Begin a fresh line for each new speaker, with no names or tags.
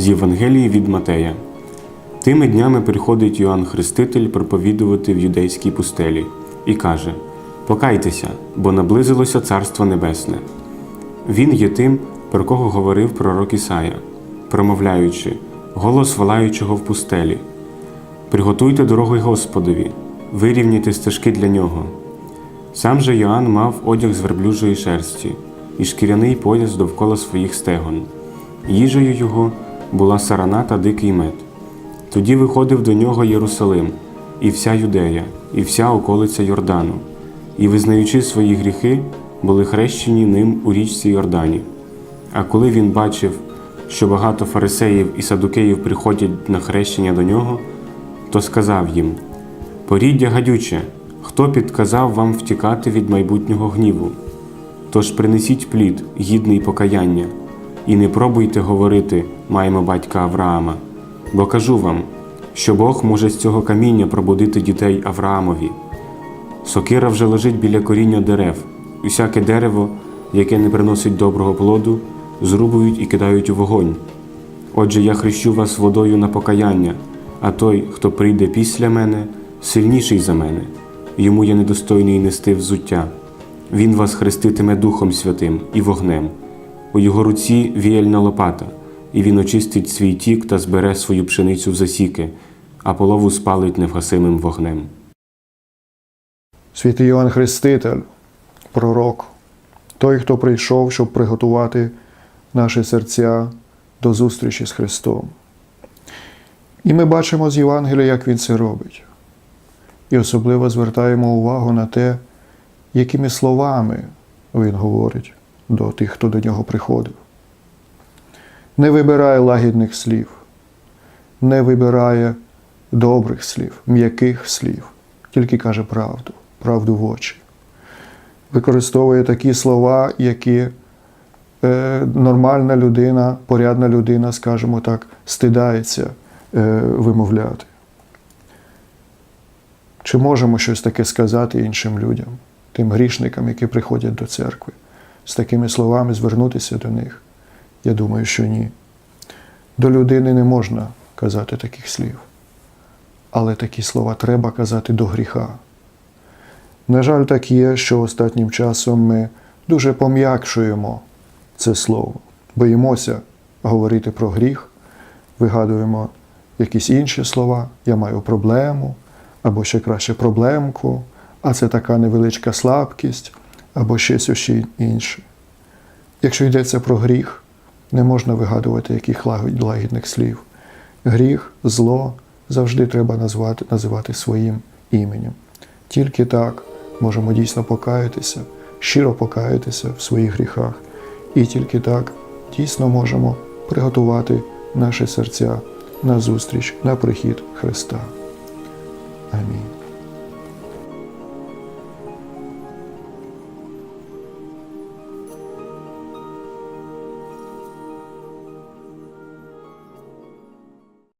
З Євангелії від Матея. Тими днями приходить Йоанн Хреститель проповідувати в юдейській пустелі і каже: Покайтеся, бо наблизилося Царство Небесне. Він є тим, про кого говорив пророк Ісая, промовляючи, голос волаючого в пустелі. Приготуйте дороги Господові, вирівняйте стежки для нього. Сам же Йоанн мав одяг з верблюжої шерсті і шкіряний пояс довкола своїх стегон. Їжею його була сарана та дикий мед. Тоді виходив до нього Єрусалим, і вся Юдея, і вся околиця Йордану, і, визнаючи свої гріхи, були хрещені ним у річці Йордані. А коли він бачив, що багато фарисеїв і садукеїв приходять на хрещення до нього, то сказав їм: Поріддя гадюче, хто підказав вам втікати від майбутнього гніву? Тож принесіть плід, гідний покаяння, і не пробуйте говорити маємо батька Авраама, бо кажу вам, що Бог може з цього каміння пробудити дітей Авраамові. Сокира вже лежить біля коріння дерев, і всяке дерево, яке не приносить доброго плоду, зрубують і кидають у вогонь. Отже, я хрещу вас водою на покаяння, а той, хто прийде після мене, сильніший за мене, йому я недостойний нести взуття. Він вас хреститиме Духом Святим і вогнем. У його руці віяльна лопата, і він очистить свій тік та збере свою пшеницю в засіки, а полову спалить невгасимим вогнем.
Святий Йоанн Хреститель, пророк, той, хто прийшов, щоб приготувати наші серця до зустрічі з Христом. І ми бачимо з Євангелія, як Він це робить. І особливо звертаємо увагу на те, якими словами Він говорить до тих, хто до нього приходив. Не вибирає лагідних слів, не вибирає добрих слів, м'яких слів, тільки каже правду, правду в очі. Використовує такі слова, які е, нормальна людина, порядна людина, скажімо так, стидається е, вимовляти. Чи можемо щось таке сказати іншим людям, тим грішникам, які приходять до церкви, з такими словами звернутися до них? Я думаю, що ні. До людини не можна казати таких слів. Але такі слова треба казати до гріха. На жаль, так є, що останнім часом ми дуже пом'якшуємо це слово, боїмося говорити про гріх, вигадуємо якісь інші слова, я маю проблему, або ще краще проблемку, а це така невеличка слабкість, або щось ще інше. Якщо йдеться про гріх, не можна вигадувати яких лагідних слів. Гріх, зло завжди треба назвати, називати своїм іменем. Тільки так можемо дійсно покаятися, щиро покаятися в своїх гріхах, і тільки так дійсно можемо приготувати наші серця на зустріч, на прихід Христа. Амінь.